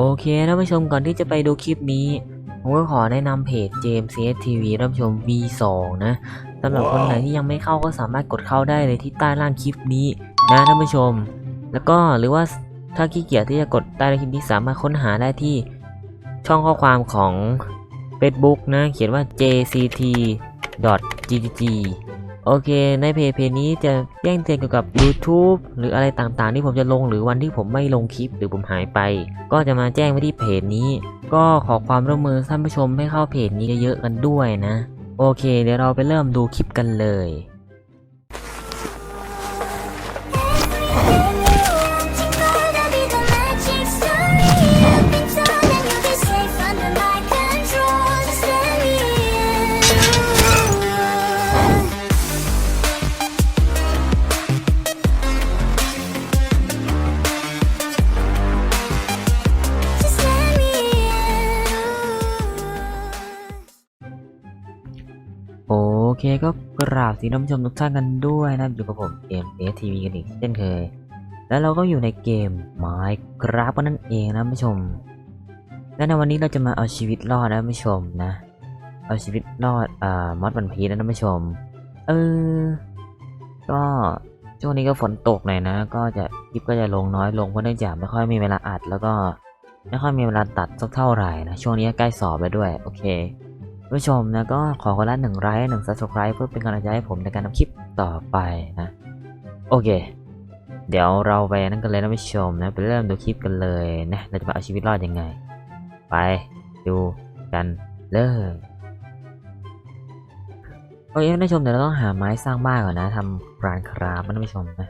โอเคท่านผู้ชมก่อนที่จะไปดูคลิปนี้ ผมก็ขอแนะนำเพจ James CSTV ท่านผู้ชม V2 นะสำหรับคนไหนที่ยังไม่เข้าก็สามารถกดเข้าได้เลยที่ใต้ล่างคลิปนี้นะท่านผู้ชม แล้วก็หรือว่าถ้าขี้เกียจที่จะกดใต้ล่างคลิปนี้สามารถค้นหาได้ที่ช่องข้อความของ Facebook นะ เขียนว่า jct.ggg โอเค ในเพจเพจนี้จะแจ้งเตือนเกี่ยวกับ YouTube หรืออะไรต่างๆ ที่ผมจะลงหรือวันที่ผมไม่ลงคลิปหรือผมหายไป ก็จะมาแจ้งไว้ที่เพจนี้ ก็ขอความร่วมมือท่านผู้ชมให้เข้าเพจนี้เยอะๆกันด้วยนะ โอเค เดี๋ยวเราไปเริ่มดูคลิปกันเลย เคก็กราบสีน้ำชมทุกท่านกันด้วยนะอยู่กับผมเกมเอทีวีกันอีกเช่นเคย แล้วเราก็อยู่ในเกม Minecraft ก็นั่นเองนะผู้ชม และในวันนี้เราจะมาเอาชีวิตรอดนะผู้ชมนะ เอาชีวิตรอดอ่ามอดวันพีนะผู้ชม เออ ก็ช่วงนี้ก็ฝนตกหน่อยนะ ก็จะคลิปก็จะลงน้อยลงเพราะเนื่องจากไม่ค่อยมีเวลาอัดแล้วก็ไม่ค่อยมีเวลาตัดสักเท่าไหร่นะช่วงนี้ก็ใกล้สอบแล้วด้วย โอเค ผู้ชมนะก็ขอคนละหนึ่งไลค์หนึ่งซับสไครป์เพื่อเป็นกำลังใจให้ผมในการทำคลิปต่อไปนะ โอเค เดี๋ยวเราไปนั่นกันเลยนะผู้ชมนะไปเริ่มดูคลิปกันเลยนะเราจะมาเอาชีวิตรอดยังไง ไปดูกันเลยโอเคท่านผู้ชมเดี๋ยวเราต้องหาไม้สร้างบ้านก่อนนะทำร้านคราฟนะท่านผู้ชมนะ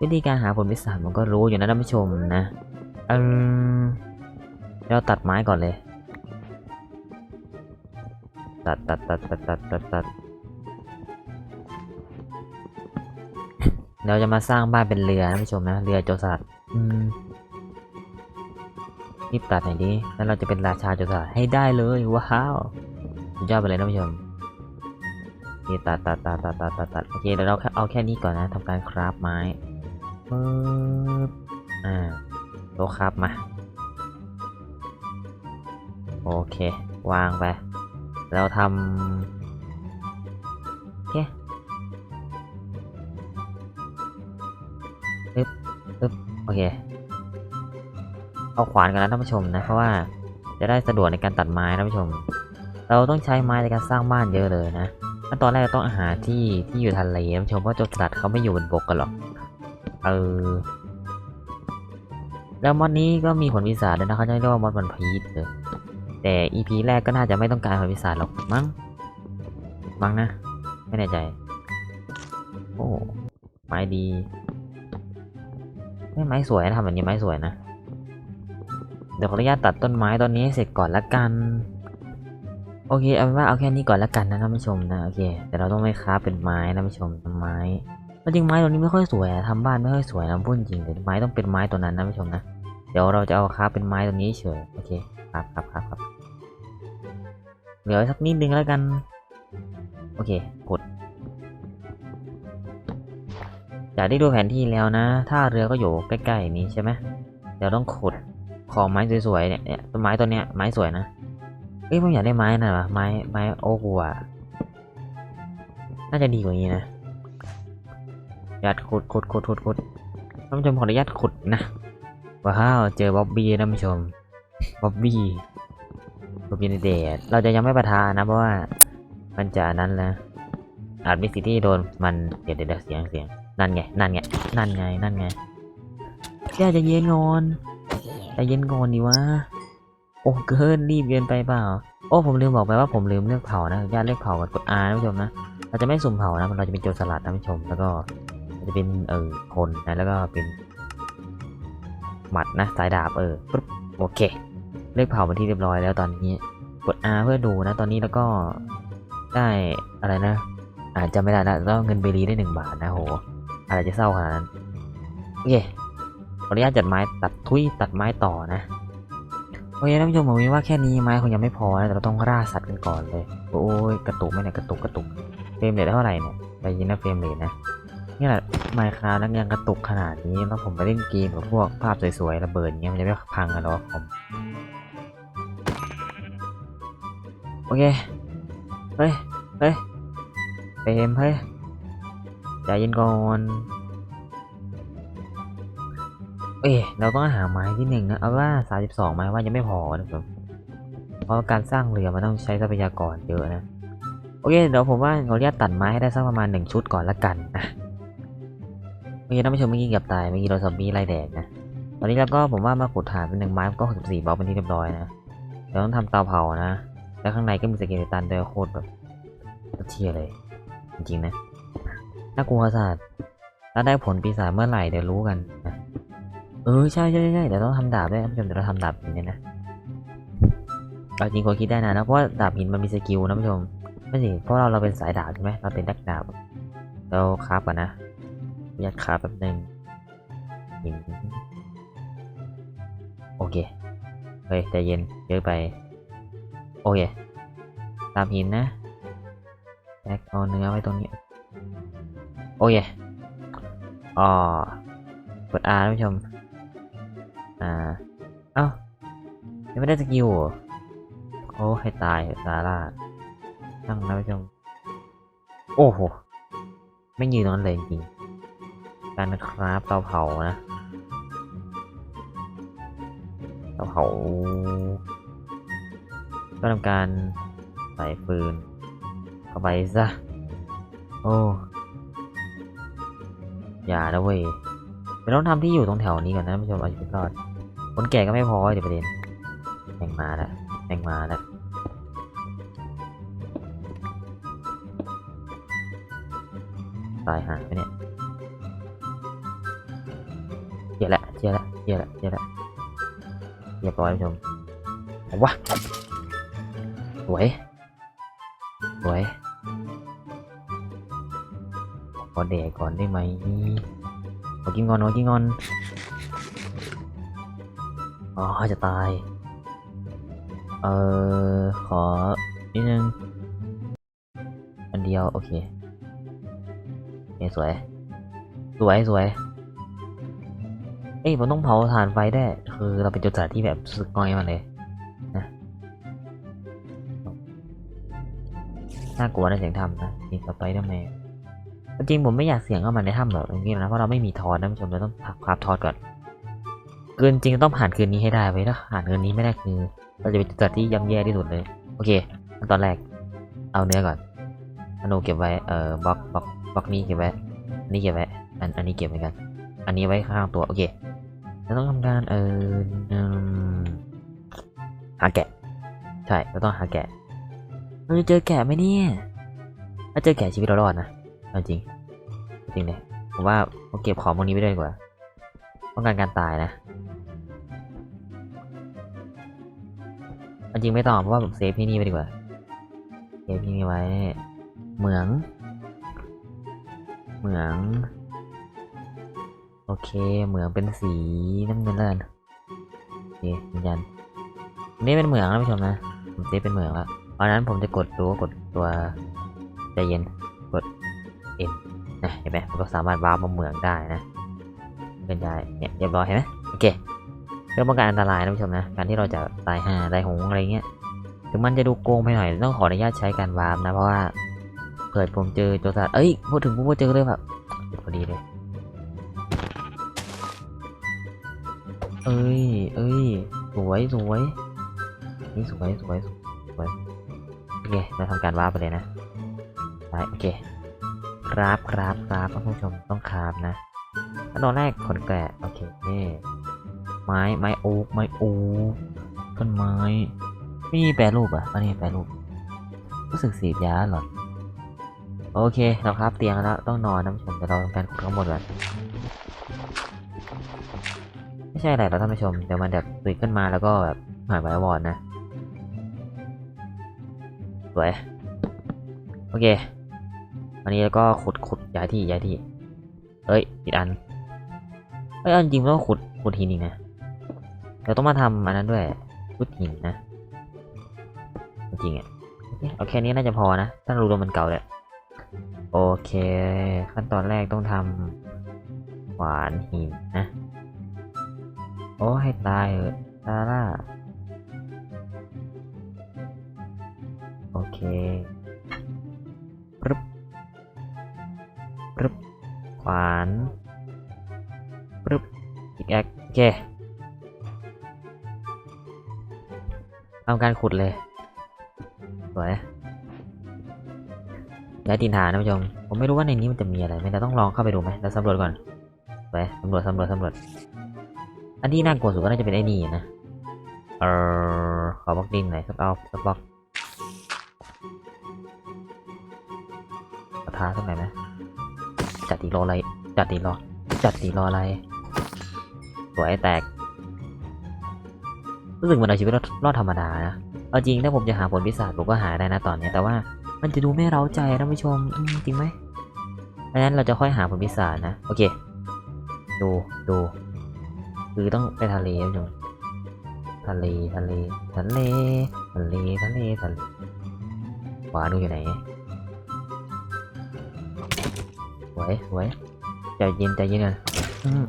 วิธีการหาผลวิสานผมก็รู้อยู่นะท่านผู้ชมนะเออเราตัดไม้ก่อนเลย ตัดตัดตัดตัดตัดตัดตัดเราจะมาสร้างบ้านเป็นเรือนะผู้ชมนะ เรือโจรสลัดอืมรีบตัดหน่อยดิแล้วเราจะเป็นราชาโจรสลัดให้ได้เลยว้าวสุดยอดไปเลยนะผู้ชมนี่ตัดตัดตัดตัดตัดตัดตัดโอเคเดี๋ยวเราแค่เอาแค่นี้ก่อนนะทำการคราฟไม้ปึ๊บอ่าโลคราฟมา โอเค วางไป เราทำโอเคปึ๊บปึ๊บโอเค เอาขวานกันแล้วท่านผู้ชมนะ เพราะว่าจะได้สะดวกในการตัดไม้ท่านผู้ชม เราต้องใช้ไม้ในการสร้างบ้านเยอะเลยนะขั้นตอนแรกเราต้องหาที่ที่อยู่ทะเลท่านผู้ชมเพราะจรสลัดเขาไม่อยู่บนบกกันหรอก เออ แล้วมอดนี้ก็มีผลวิสาด้วยนะเขาจะเรียกว่ามอดวันพีชเลย แต่ EP แรกก็น่าจะไม่ต้องการผลวิสาหรอกมั้งมั้งนะ ไม่แน่ใจ โอ้ไม้ดีไม่ไม้สวยนะทำแบบนี้ไม้สวยนะ เดี๋ยวขออนุญาตตัดต้นไม้ตอนนี้ให้เสร็จก่อนละกัน โอเคเอาเป็นว่าเอาแค่นี้ก่อนละกันนะท่านผู้ชมนะโอเคแต่เราต้องไม่ค้าเป็นไม้นะท่านผู้ชมไม้จริงไม้ตัวนี้ไม่ค่อยสวยอะทำบ้านไม่ค่อยสวยนะพูดจริงแต่ไม้ต้องเป็นไม้ตัวนั้นนะท่านผู้ชมนะเดี๋ยวเราจะเอาค้าเป็นไม้ตัวนี้เฉยโอเคครับครับครับครับ เหลือสักนิดนึงแล้วกัน โอเค กด จากที่ดูแผนที่แล้วนะ ท่าเรือก็อยู่ใกล้ๆนี้ใช่ไหมเดี๋ยวต้องขุดของไม้สวยๆเนี่ยเนี่ยต้นไม้ต้นเนี้ยไม้สวยนะ เอ้ยผมอยากได้ไม้น่ะวะไม้ไม้โอ๊กว่ะน่าจะดีกว่านี้นะอยากขุดขุดขุดขุดขุดท่านผู้ชมขออนุญาตขุดนะ ว้าว เจอบ๊อบบี้ท่านผู้ชมบ๊อบบี้ รูบินเดตเราจะยังไม่ประทานนะเพราะว่ามันจะนั้นแล้วอาจมีสิทธิ์ที่โดนมันเดี๋ยวเดี๋ยวเสียงเสียงนั่นไงนั่นไงนั่นไงนั่นไงแค่จะเย็นงอนจะเย็นงอนดีวะโอ้เกินรีบเกินไปเปล่าโอ้ผมลืมบอกไปว่าผมลืมเลือกเผานะญาติเลือกเผากับกด R นะผู้ชมนะเราจะไม่สุ่มเผานะเราจะเป็นโจรสลัดนะผู้ชม แล้วก็จะเป็นเออคนนะแล้วก็เป็นหมัดนะสายดาบเออปุ๊บโอเค เลือกเผาเป็นที่เรียบร้อยแล้วตอนนี้ กด R เพื่อดูนะ ตอนนี้แล้วก็ได้อะไรนะ อาจจะไม่ได้แล้วต้องเงินเบรีได้หนึ่งบาทนะโหอะไรจะเศร้าขนาดนั้นโอเคขออนุญาตจัดไม้ตัดทุยตัดไม้ต่อนะโอเคท่านผู้ชมผมมีว่าแค่นี้ไม้คงยังไม่พอนะแต่เราต้องล่าสัตว์กันก่อนเลยโอ้ยกระตุกไหมเนี่ยกระตุกกระตุกเฟรมเรทเท่าไหร่เนี่ยไปยินนะเฟรมเรทนะนี่แหละไมค์คราแล้วยังกระตุกขนาดนี้แล้วผมไปเล่นเกมกับพวกภาพสวยๆระเบิดเงี้ยมันจะไม่พังกันหรอผม เค เฮ้ย เฮ้ยเฟรมเฮ้ยใจเย็นก่อนเอ้ยเราต้องหาไม้ที่หนึ่งนะ เอาว่า32ไม้ว่ายังไม่พอนะครับ เพราะการสร้างเรือมันต้องใช้ทรัพยากรเยอะนะ โอเค เดี๋ยวผมว่าเราเรียกตัดไม้ให้ได้สักประมาณหนึ่งชุดก่อนละกันนะเมื่อกี้ท่านผู้ชมเมื่อกี้เกือบตายเมื่อกี้เราซอมบี้ไล่แดดนะ ตอนนี้เราก็ผมว่ามาขุดฐานเป็นหนึ่งไม้ก็64บล็อกเป็นที่เรียบร้อยนะ เดี๋ยวต้องทำเตาเผานะ แล้วข้างในก็มีสเกเลตันด้วยโคตรแบบเทียเลย จริงๆนะน่ากลัวสัตว์ถ้าได้ผลปีศาจเมื่อไหร่เดี๋ยวรู้กันนะเออใช่ใช่ใช่เดี๋ยวต้องทำดาบด้วยท่านผู้ชมเดี๋ยวเราทำดาบหินเนี่ยนะเอาจริงคนคิดได้นะนะเพราะว่าดาบหินมันมีสกิลนะท่านผู้ชมไม่สิเพราะเราเราเป็นสายดาบใช่ไหมเราเป็นนักดาบเราคราฟก่อนนะยากคราฟแป๊บนึงหินโอเคเฮ้ยใจเย็นเยอะไป โอเคดาบหินนะแบ็คเอาเนื้อไว้ตรงนี้ โอเคอ๋อกด R ท่านผู้ชม อ่า เอ้ายังไม่ได้สกิลโอ้ให้ตายเถอะซาร่าช่างนะผู้ชม โอ้โห ไม่ยืนตรงนั้นเลยจริงการคราฟเตาเผานะ เตาเผา ก็ทำการใส่ฟืนเข้าไปซะ โอ้ อย่านะเว้ยเดี๋ยวต้องทำที่อยู่ตรงแถวนี้ก่อนนะท่านผู้ชมเอาชีวิตรอด คนแก่ก็ไม่พอเดี๋ยวประเด็นแม่งมาแล้วแม่งมาแล้วตายหาไปเนี่ยเจียละเจียละเจียละเจียละเรียบร้อยท่านผู้ชมเอาวะส วยสวยขอเดกก่อนได้ไหมขอกินก่อนขอกินก่อนอ๋อจะตาย เออขอนิดนึง อันเดียว โอเคเสวย สวย สวย เอ้ยผมต้องเผาถ่านไฟได้ คือเราเป็นโจรสลัดที่แบบสึกง่อยมาเลย น่ากลัวในเสียงทำนะนี่สไปเดอร์แมนจริงๆผมไม่อยากเสียงเข้ามาในถ้ำหรอกจริงๆนะเพราะเราไม่มีทอนนะผู้ชมเราต้องคราบทอดก่อนเกินจริงต้องผ่านคืนนี้ให้ได้ไว้ยถ้าผ่านคืนนี้ไม่ได้คือเราจะเป็นจุดที่ย่ำแย่ที่สุดเลย โอเคขั้นตอนแรก เอาเนื้อก่อนอนูเก็บไว้เอ่อบล็อกบล็อกบล็อกนี้เก็บไว้อันนี้เก็บไว้อันอันนี้เก็บเหมือนกัน อันนี้ไว้ข้างตัวโอเคเราต้องทำการเอออืมหาแกะ ใช่เราต้องหาแกะ เราจะเจอแกะไหมเนี่ยถ้าเจอแกะชีวิตเรารอดนะจริงจริงเลยผมว่าเราเก็บของพวกนี้ไว้ด้วยดีกว่าป้องกันการตายนะจริงไม่ต้องเพราะว่าผมเซฟที่นี่ไว้ดีกว่าเซฟที่นี่ไว้ เหมือง เหมือง โอเค เหมืองเป็นสีน้ำเงินแล้วกันโอเคยืนยันอันนี้เป็นเหมืองนะผู้ชมนะผมเซฟเป็นเหมืองแล้ว ราะนั้นผมจะกดตัวกดตัวใจเย็นกด M นะเห็นไหมมันก็สามารถวาร์ปมาเหมืองได้นะเป็นได้เนี่ยเรียบร้อยเห็นไหมโอเคเพื่อป้องกันอันตรายนะผู้ชมนะการที่เราจะตายห่าตายหงอะไรเงี้ยถึงมันจะดูโกงไปหน่อยต้องขออนุญาตใช้การวาร์ปนะเพราะว่าเกิดผมเจอโจรสลัดเอ้ยพูดถึงผมก็เจอเลยแบบพอดีเลยเอ้ยเอ้ยสวยสวยนี่สวยสวยสวย โอเคเราทำการวาร์ปไปเลยนะไปโอเคครับครับครับท่านผู้ชมต้องคราบนะขั้นตอนแรกขนแกะโอเคนี่ไม้ไม้โอ๊กไม้โอ๊กต้นไม้มีแปรรูปอะอันนี้แปรรูปรู้สึกสีดยาหรอโอเคเราครับเตียงแล้วต้องนอนน้ำชมเดี๋ยวเราทำการขุดข้างบนก่อนไม่ใช่อะไรเราท่านผู้ชมเดี๋ยวมันแบบตื่นขึ้นมาแล้วก็แบบหายไปวอดนะ สวย โอเค วันนี้แล้วก็ขุดขุดย้ายที่ย้ายที่ เอ้ยอีกอัน เอ้ยเอาจริงๆเราต้องขุดขุดหินอีกนะเดี๋ยวต้องมาทำอันนั้นด้วยพุดหินนะ จริงอะโอเคอาแค่นี้น่าจะพอนะ ถ้ารูรวมมันเก่าเลยโอเค ขั้นตอนแรกต้องทำขวานหินนะ โอ้ให้ตายเออะซาร่า โอเคปึ๊บปึ๊บขวานปึ๊บอีกแอคโอเคทำการขุดเลยสวยย้ายดินฐานนะผู้ชม ผมไม่รู้ว่าในนี้มันจะมีอะไรไหมเราต้องลองเข้าไปดูไหมเราสำรวจก่อนไปสำรวจสำรวจสำรวจ อันที่น่ากลัวสุดก็น่าจะเป็นไอ้นี่นะ เออขอบล็อกดินหน่อยสักเอาสักบล็อกาสักหน่อยไหมจัดตีรออะไร จัดตีรอจัดตีรออะไร สวยแตก รู้สึกเหมือนเอาชีวิตรอดรอดธรรมดานะเอาจริงถ้าผมจะหาผลพิศาจผมก็หาได้นะตอนนี้แต่ว่ามันจะดูไม่เร้าใจนะผู้ชมจริงไหมดังนั้นเราจะค่อยหาผลพิศาจนะ โอเค ดูดูคือต้องไปทะเลนะผู้ชมทะเลทะเลทะเลทะเลทะเลทะเลขวาดูอยู่ไหน สวยสวยใจเย็นใจเย็นกันอืม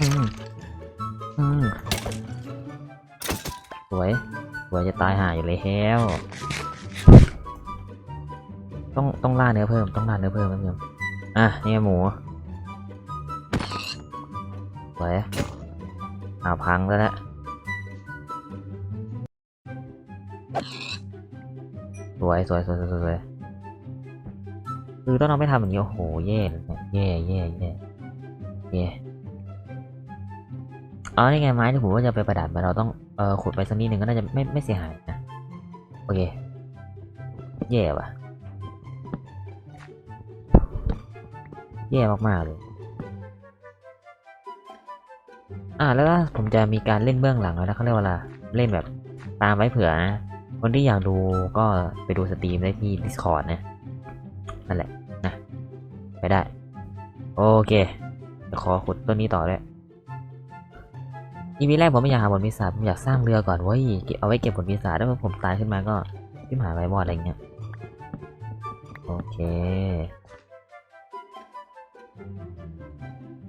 อืมอืมสวยจะตายหายอยู่เลยแล้วต้องต้องล่าเนื้อเพิ่มต้องล่าเนื้อเพิ่มนะเพื่อนอะนี่หมูสวยอ่าพังแล้วละสวยสวยสวยสวยสวยสวย คือต้องเราไม่ทำอย่างนี้ โอ้โห แย่เลยเนี่ยแย่แย่แย่แย่อ๋อนี่ไงไม้ที่ผมว่าจะไปประดับมาเราต้องเออขุดไปสักนิดหนึ่งก็น่าจะไม่ไม่เสียหายนะ โอเค แย่ว่ะ แย่มากๆเลย อ่าแล้วผมจะมีการเล่นเบื้องหลังแล้วนะเขาเรียกว่าอะไรเล่นแบบตามไว้เผื่อนะ คนที่อยากดูก็ไปดูสตรีมได้ที่ Discord นะ นั่นแหละนะไปได้ โอเคเดี๋ยวขอขุดต้นนี้ต่อด้วยอีพีแรกผมไม่อยากหาผลพิศาจผมอยากสร้างเรือก่อนเว้ยเก็บเอาไว้เก็บผลพิศาจถ้าผมตายขึ้นมาก็ที่หายไว้บอดอะไรเงี้ยโอเค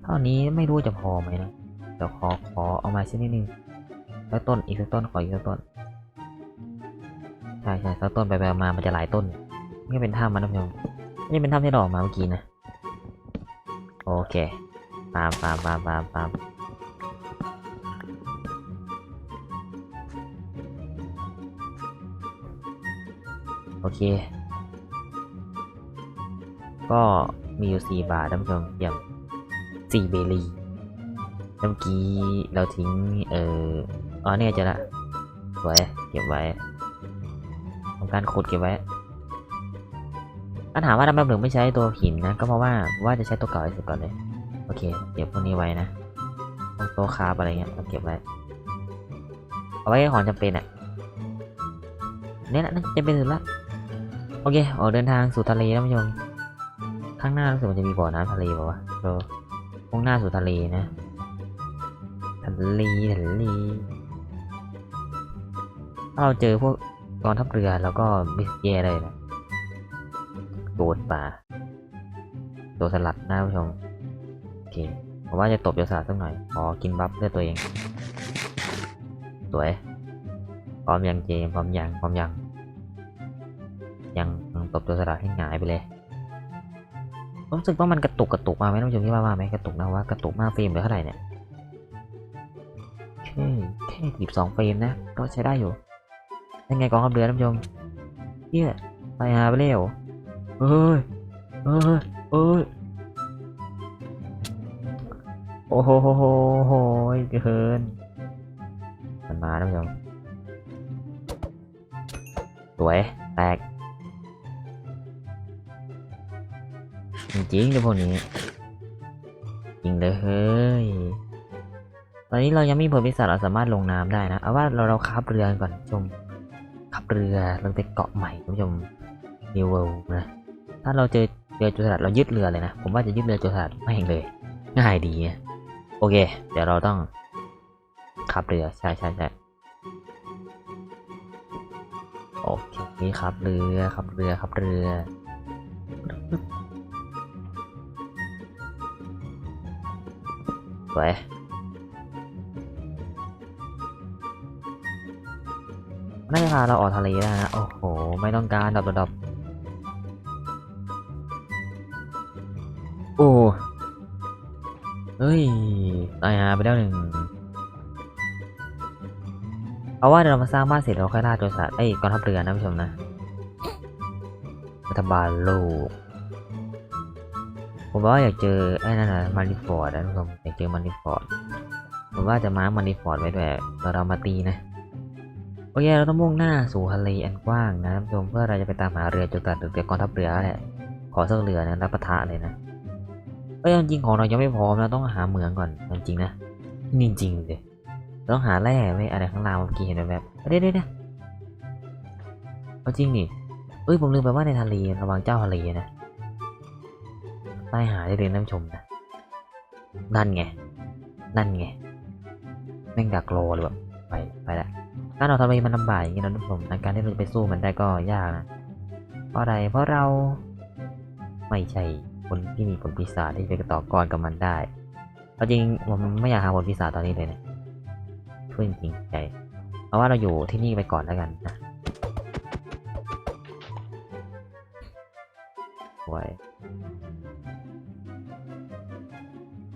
เท่านี้ไม่รู้จะพอไหมนะเดี๋ยวขอขอเอามาสักนิดนึงแล้วต้นอีกสักต้นขออีกสักต้นใช่ใช่สักต้นไปไปมามันจะหลายต้นนี่เป็นถ้ำมันนะพี่ชม นี่เป็นถ้ำที่เราออกมาเมื่อกี้นะ โอเคฟามฟามฟามฟามฟามโอเค ก็มีอยู่สี่บาทท่านผู้ชมอย่างสี่เบลีเมื่อกี้เราทิ้ง เอ่ออ๋อเนี่ยจะละสวยเก็บไว้ทำการขุดเก็บไว้ ถ้าถามว่าทำไมถึงไม่ใช้ตัวหินนะ ก็เพราะว่าว่าจะใช้ตัวเก่าให้สร็จก่อนเลย โอเค เก็บพวกนี้ไว้นะพวกต๊ะคาร์บอะไรเงี้ยเราเก็บไว้ เอาไว้ของจำเป็นอะเนี่ยแหละจะเป็นสุดละ โอเค ออกเดินทางสู่ทะเลท่านผู้ชม ข้างหน้ารู้สึกมันจะมีบ่อน้ำทะเลป่าวะเรามุ่งหน้าสู่ทะเลนะ ทะเลทะเลถ้าเราเจอพวกกองทัพเรือแล้วก็มิสแย่เลยนะ โดดป่าโดดสลัดหน้าผู้ชมโอเคผมว่าจะตบโยสาสักหน่อยขอกินบัฟเลือดตัวเอง สวย พร้อมยังเจมพร้อมยังพร้อมยัง ยังตบตัวสลัดให้หงายไปเลยรู้สึกว่ามันกระตุกกระตุกมาไหมท่านผู้ชมที่ว่าว่าไหมกระตุกนะว่ากระตุกมากเฟรมเหลือเท่าไหร่เนี่ยแค่แค่หยิบสองเฟรมนะ ก็ใช้ได้อยู่ยังไงกองทัพเรือท่านผู้ชมเฮียไปหาไปเร็ว เอ้ยเอ้ยเอ้ยโอ้โหโหโหโหเกินมันมาท่านผู้ชมสวย แตก จริงๆเดี๋ยวพวกนี้จริงเลยเฮ้ย ตอนนี้เรายังมีผลพิศาจเราสามารถลงน้ำได้นะ เอาว่าเราเราขับเรือก่อนชมขับเรือเราไปเกาะใหม่คุณผู้ชมนิวเวลนะ ถ้าเราเจอเจอโจรสลัดเรายึดเรือเลยนะ ผมว่าจะยึดเรือโจรสลัดไม่เห็นเลย ง่ายดี โอเค เดี๋ยวเราต้องขับเรือ ใช่ใช่ใช่โอเค นี่ขับเรือขับเรือขับเรือ สวยน่าจะพาเราออกทะเลแล้วนะ โอ้โห ไม่ต้องการดับดับ โอ้เฮ้ย ตายหาไปแล้วหนึ่ง เอาว่าเดี๋ยวเรามาสร้างบ้านเสร็จเราค่อยล่าโจรสลัดเอ้ยกองทัพเรือนะผู้ชมนะ รัฐบาลโลก ผมว่าอยากเจอไอ้นั่นนะมาริฟอร์ดนะทุกคนอยากเจอมาริฟอร์ด ผมว่าจะมามาริฟอร์ดไว้ด้วยเราเรามาตีนะ โอเค เราต้องมุ่งหน้าสู่ทะเลอันกว้างนะท่านผู้ชมเพื่อเราจะไปตามหาเรือจุดตัดหรือเรือกองทัพเรือแหละ ขอสักเรือนะรับประทะเลยนะ เอ้ยจริงๆของเรายังไม่พร้อมนะต้องหาเหมืองก่อนจริงๆนะนี่จริงเลยต้องหาแร่ไว้อะไรข้างล่างเมื่อกี้เห็นแบบเดี๋ยวเดี๋ยวเดี๋ยวเอาจริงนี่เอ้ยผมลืมไปว่าในทะเลระวังเจ้าทะเลนะใต้หาได้เลยนผู้ชมนะนั่นไงนั่นไงแม่งดักรอเลยแบบไปไปละการเราทำไมมันลำบากอย่างนี้นะท่านผู้ชมในการที่เราจะไปสู้มันได้ก็ยากนะเพราะอะไรเพราะเราไม่ใช่ คนที่มีผลปีศาจที่จะไปต่อกรกับมันได้เอาจริงผมไม่อยากหาผลปีศาจตอนนี้เลยนะช่วยจริงใจเพราะว่าเราอยู่ที่นี่ไปก่อนแล้วกันนะไว้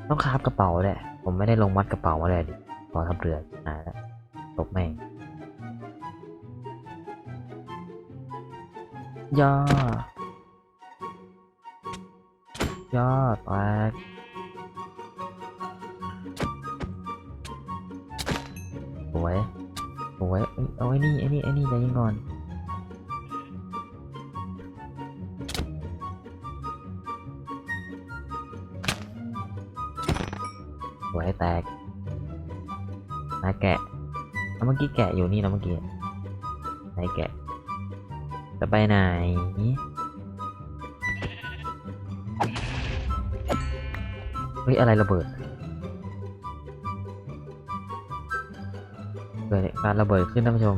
ต้องคาบกระเป๋าแหละผมไม่ได้ลงมัดกระเป๋ามาเลยดิตอนทับเรือหายแล้วตกแม่งย่อ ย่อแตกสวยสวยเอ้ยเอาไอ้นี่ไอ้นี่ไอ้นี่ใจเย็นก่อนสวยแตกนาแกะแล้วเมื่อกี้แกะอยู่นี่แล้วเมื่อกี้ไหนแกะ จะไปไหน เฮ้ย อะไรระเบิดเกิดการระเบิดขึ้นท่านผู้ชม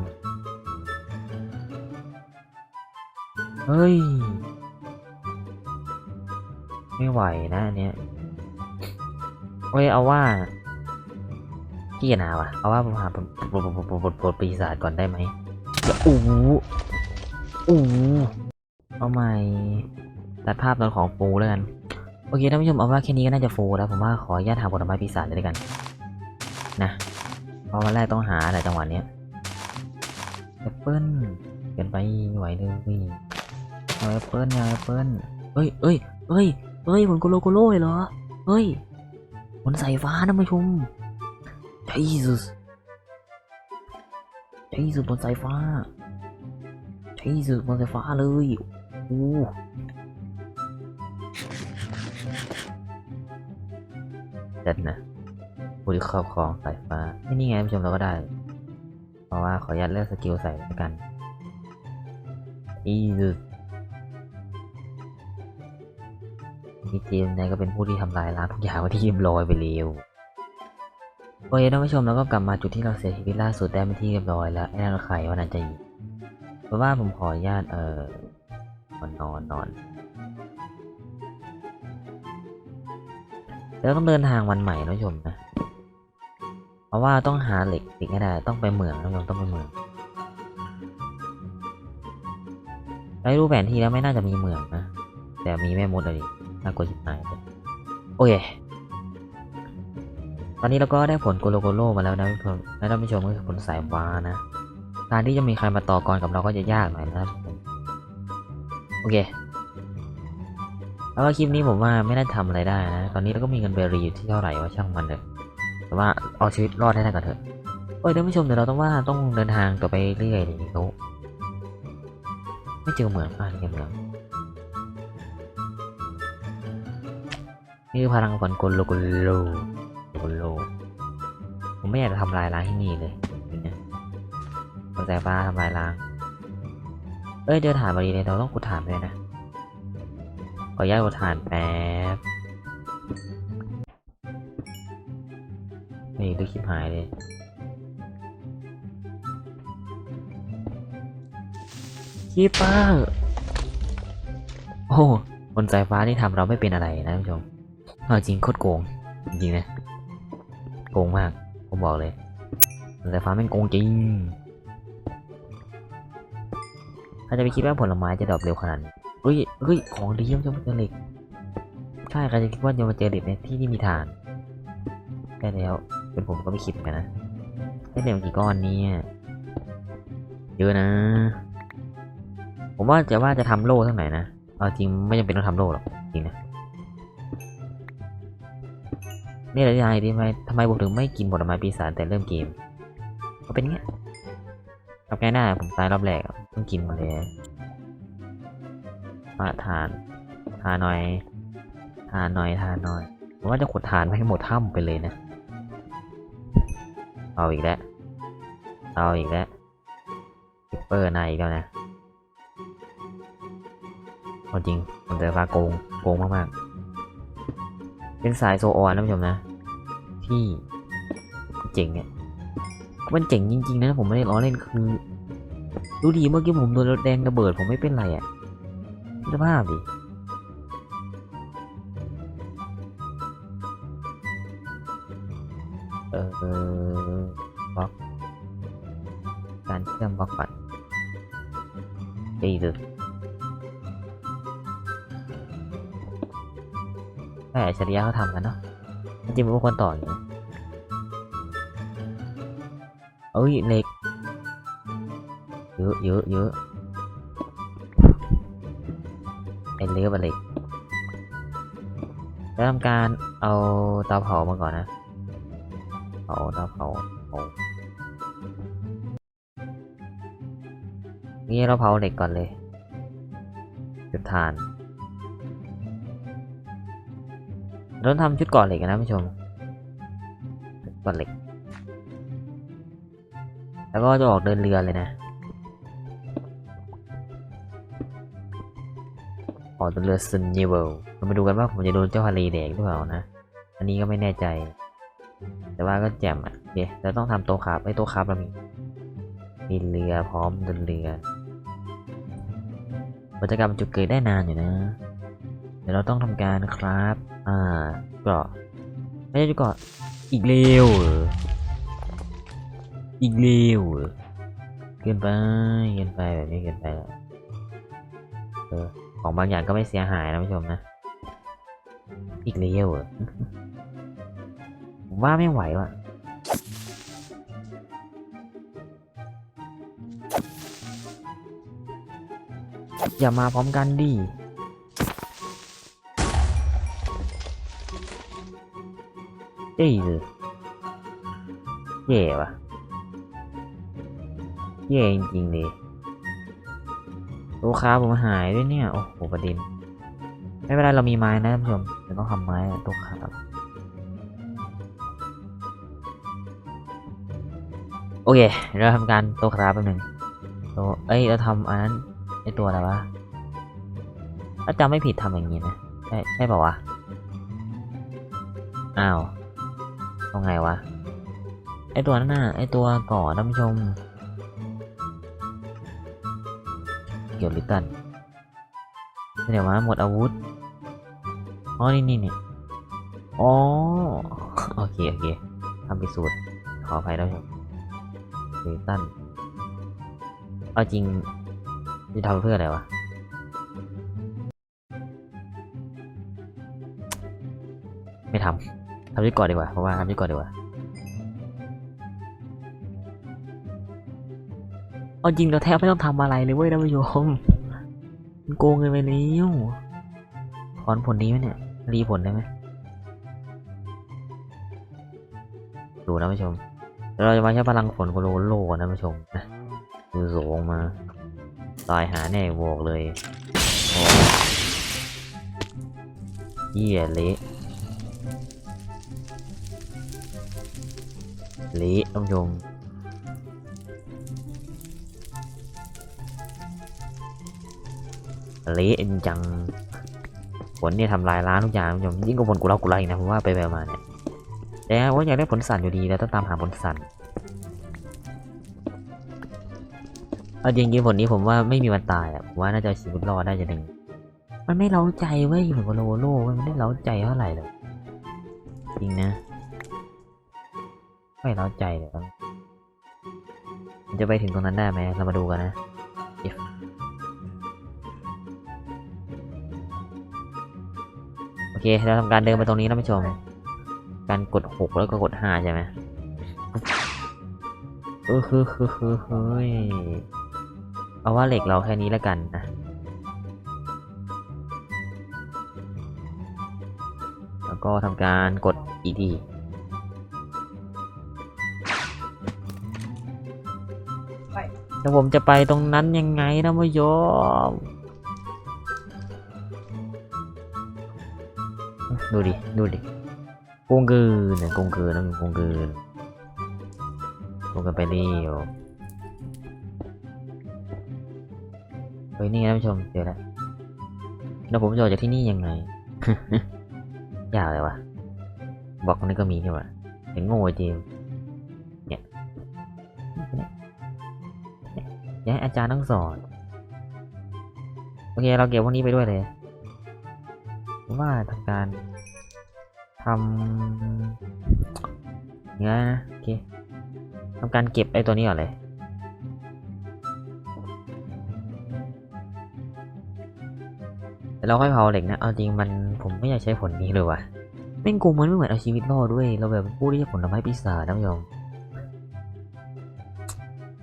เฮ้ย ไม่ไหวนะอันเนี้ยเฮ้ย เอาว่าขี้หนาวะเอาว่าผมหาบทบทบทบทบทปีศาจก่อนได้ไหมเดี๋ยวอู้อู้เอาใหม่ตัดภาพตอนของฟูแล้วกัน อเคท่านผู้ชมเอาว่าแค่นี้ก็น่าจะฟูแล้วผมว่าขออนุญาตหาผลไม้ปีศาจเลยแล้วกัน นะ เพราะวันแรกต้องหาอะไรจังหวะเนี้ยแอปเปิ้ลเกินไปไม่ไหวเลยเอาแอปเปิ้ลเอาแอปเปิ้ลเฮ้ยเฮ้ยเฮ้ยเฮ้ยผลโกโลโกโลเลยเหรอเฮ้ยบนสายฟ้านะผู้ชม Jesus Jesus บนสายฟ้า Jesus บนสายฟ้าเลยโอ้ เด็ดนะผู้ที่ครอบครองสายฟ้าไม่นี่ไงผู้ชมเราก็ได้ เพราะว่าขออนุญาตเลือกสกิลใส่แล้วกัน Jesus พี่เจมส์นายก็เป็นผู้ที่ทำลายล้างทุกอย่างที่ยบร้อยไปเร็วโอเคท่านผู้ชมแล้วก็กลับมาจุดที่เราเสียชีวิตล่าสุดได้เป็นที่เรียบร้อยแล้วไอ้นั่นใครว่านั่นจะอยู่เพราะว่าผมขออนุญาตเออนอนนอน แล้วต้องเดินทางวันใหม่นผู้ชมนะ เพราะว่าต้องหาเหล็กเหล็กให้ได้ ต้องไปเหมืองท่านผู้ชมต้องไปเหมืองได้รูปแผนที่แล้วไม่น่าจะมีเหมืองนะ แต่มีแม่มดอะไรน่ากลัวชิบหายเลยโอเค ตอนนี้เราก็ได้ผลโกโลโกโลมาแล้วนะท่านผู้ชมและท่านผู้ชมก็คือผลสายฟ้านะ การที่จะมีใครมาต่อกรกับเราก็จะยากหน่อยนะครับ โอเค แล้วก็คลิปนี้ผมว่าไม่ได้ทำอะไรได้นะ ตอนนี้เราก็มีเงินเบรีอยู่ที่เท่าไหร่ว่าช่างมันเถอะแต่ว่าเอาชีวิตรอดให้ได้ก่อนเถอะโอ้ยท่านผู้ชมเดี๋ยวเราต้องว่าต้องเดินทางต่อไปเรื่อยๆนี่เขาไม่เจอเหมืองอะนี่ไงเหมืองนี่คือพลังฝนกลโลกลโลกลโลผมไม่อยากจะทำลายล้างที่นี่เลยเนไหมกระแสฟ้าทำลายล้าง เอ้ยเจอฐานพอดีเลยเราต้องขุดฐานด้วยนะ ขออนุญาตขุดฐานแป๊บนี่ดูคลิปหายเลยคีเปอร์โอ้บนสายฟ้าที่ทำเราไม่เป็นอะไรนะท่านผู้ชมเอาจริงโคตรโกง จริงๆนะ โกงมาก ผมบอกเลยมันสายฟ้าแม่งโกงจริงถ้าจะไปคิดว่าผลไม้จะดรอปเร็วขนาดนี้ เฮ้ยเฮ้ยของดีมันจะมาเจอเหล็กใช่ใครจะคิดว่าจะมาเจอเหล็กในที่ที่มีฐานได้แล้วเป็นผมก็ไม่คิดเหมือนกันนะได้เหล็กกี่ก้อนนี่เยอะนะ ผมว่าจะว่าจะทำโล่ทั้งไหนนะเอาจริงไม่จำเป็นต้องทำโล่หรอกจริงนะนี่แหละที่ไงที่ทำไมทำไมผมถึงไม่กินผลไม้ปีศาจแต่เริ่มเกมก็เป็นเงี้ยกับแกหน้าผมตายรอบแรกอะเพิ่งกินมาเลย มาทานทานหน่อยทานหน่อยทานหน่อยผมว่าจะขุดทานไปให้หมดถ้ำไปเลยนะ เอาอีกแล้ว เอาอีกแล้วคิปเปอร์ในอีกแล้วนะเอาจริงผมจะฟ้าโกง โกงมากๆ เป็นสายโซออนนะผู้ชมนะ ที่เจ๋งเนี่ยมันเจ๋งจริง ๆ นะ ผมไม่ได้ล้อเล่นคือ ดูดีเมื่อกี้ผมโดนรถแดงระเบิดผมไม่เป็นไรอะ่ะ สภาพดิเออบล็อกการเชื่อมบล็อกก่อนดีดึกแต่อัจฉริยะเขาทำกันเนาะจริงมันก็ควรต่ออยู่เอ้ยเล็กเยอะเยอะเยอะ เลี้ยวเล็กแล้วทำการเอาเตาเผามาก่อนนะเผาเตาเผาเผานี่เราเผาเหล็กก่อนเลยจุดทานเราทำชุดก่อนเหล็กกันนะผู้ชมก่อนเหล็ก แล้วก็จะออกเดินเรือเลยนะ ออกเดินเรือซันเยเวลเรามาดูกันว่าผมจะโดนเจ้าทะเลแดกหรือเปล่านะ อันนี้ก็ไม่แน่ใจ แต่ว่าก็แจ่มอะโอเคเราต้องทำโต๊ะครับไอ้โต๊ะครับเรามี มีเรือพร้อมเดินเรือกิจกรรมจุดเกิดได้นานอยู่นะ เดี๋ยวเราต้องทำการครับอ่าเกราะไม่ใช่จุดเกาะอีกเร็วอีกเร็วเหรอเกินไปเกินไปแบบนี้เกินไปแล้วเออ ของบางอย่างก็ไม่เสียหายนะผู้ชมนะ อีกเร็วเหรอผมว่าไม่ไหวว่ะอย่ามาพร้อมกันดิเอ้ยเลยแย่ว่ะแย่จริงๆเลย ลูกค้าผมหายด้วยเนี่ย โอ้โหประเด็น ไม่เป็นไรเรามีไม้นะท่านผู้ชมเราต้องทำไม้ตัวขาโอเคเราทำการตัวคราแป๊บนึงตัวเอ้ยเราทำอันนั้นไอตัวอะไรวะถ้าจำไม่ผิดทำอย่างนี้นะใช่ใช่ป่าวะอ้าวตรงไงวะไอตัวนั้นน่ะไอตัวก่อท่านผู้ชม กี่ยวลิตันเดี๋ยวมาหมดอาวุธ อ๋อ นี่นี่นี่อ๋อ โอเค โอเคทำไปสูตร ขออภัยท่านผู้ชมลิตัน เอาจริงจะทำเพื่ออะไรวะ ไม่ทำทำดีก่อนดีกว่า เพราะว่าทำดีก่อนดีกว่า เอาจริงเราแทบไม่ต้องทำอะไรเลยเว้ยท่านผู้ชมมันโกงเงินไปแล้วถอนผลนี้ไหมเนี่ย รีผลได้ไหมดูนะผู้ชมเราจะมาใช้พลังฝนโคโลโลกันนะผู้ชมนะดูโสงมาตายหาแน่บอกเลยโอ้เหี้ยเละเละท่านผู้ชม เละจริงจังฝนเนี่ยทำลายล้างทุกอย่างท่านผู้ชมยิ่งกว่าฝนกุลากุลาอีกนะผมว่าไปไปมาเนี่ยแต่ว่าอยากได้ผลสั่นอยู่ดีแล้วต้องตามหาผลสั่นเอาจริงๆผลนี้ผมว่าไม่มีวันตายอะผมว่าน่าจะชีวิตรอดได้จะหนึ่งมันไม่เล้าใจเว้ยเหมือนกับโลโลมันไม่ได้เล้าใจเท่าไหร่เลยจริงนะ ไม่เล้าใจเลยมันจะไปถึงตรงนั้นได้ไหมเรามาดูกันนะ เคเราทำการเดินไปตรงนี้นะผู้ชม การกดหกแล้วก็กดห้าใช่ไหมเออคือคือคือเฮ้ยเอาว่าเหล็กเราแค่นี้แล้วกันนะแล้วก็ทำการกดอีกทีแล้วผมจะไปตรงนั้นยังไงนะผู้ชม ดูดิ ดูดิกงเกืนเนี่ยกงเกืนนั่นกงเกืนกงเกันไปเรียวเฮ้ยนี่ไงท่านผู้ชมเจอแล้วแล้วผมจะออกจากที่นี่ยังไง ยากเลยวะบอกตรงนี้ก็มีนี่หว่าเห็นโง่จริงเนี่ยยเนี่ยอาจารย์ต้องสอนโอเคเราเก็บพวกนี้ไปด้วยเลย ว่าทำการ ทำเนื้อนะโอเคทำการเก็บไอ้ตัวนี้ก่อนเลยแต่เราค่อยเผาเหล็กนะเอาจริงมันผมไม่อยากใช้ผลนี้เลยว่ะแม่งกูมันไม่เหมือนเอาชีวิตรอดด้วย เราแบบผู้ที่จะผลไม้ปีศาจนะผู้ชม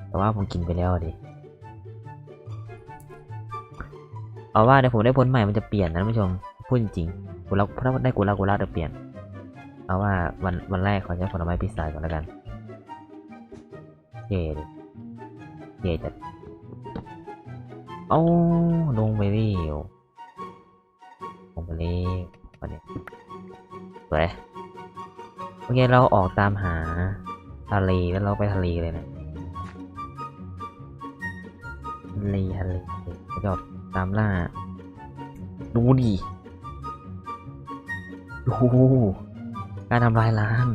แต่ว่าผมกินไปแล้วดิเอาว่าเดี๋ยวผมได้ผลใหม่มันจะเปลี่ยนนะท่านผู้ชมพูดจริงๆกูรักถ้าได้กูรักกูรักจะเปลี่ยน เอาว่าวันวันแรกขอใช้ผลไม้ปีศาก่อนแล้วกันเย่ดิเย่จัดเอาลงไปเร็วลงไปเร็วมาเนี่ยสวยโอเคเราออกตามหาทะเลแล้วเราไปทะเลเลยนะทะเลทะเลเราจะออกตามล่าดูดิดู การทำลายล้าง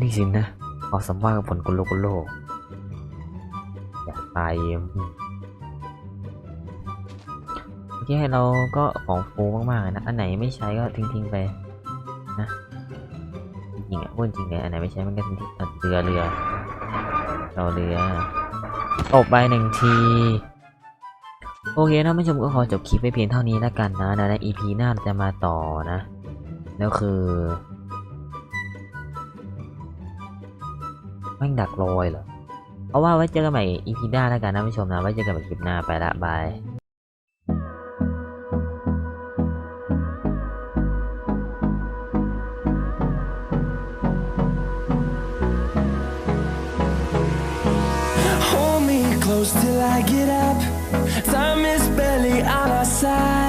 นี่สินะออกสัมภาษณ์กับผลกุโลกุโลอยากตายเองโอเคเราก็ของฟูมากๆนะ อันไหนไม่ใช้ก็ทิ้งๆไปนะจริงๆอะพูดจริงเลยอันไหนไม่ใช้มันก็ทิ้งๆอะเรือเรือเราเรือตบไปหนึ่งที โอเคนะผู้ชมก็ขอจบคลิปไปเพียงเท่านี้แล้วกันนะใน EP หน้าจะมาต่อนะ แล้วคือแม่งดักรอยเหรอเอาว่าไว้เจอกันใหม่ EP หน้าแล้วกันนะผู้ชมนะไว้เจอกันใหม่คลิปหน้าไปละบาย close till I get up. Time is barely on our side.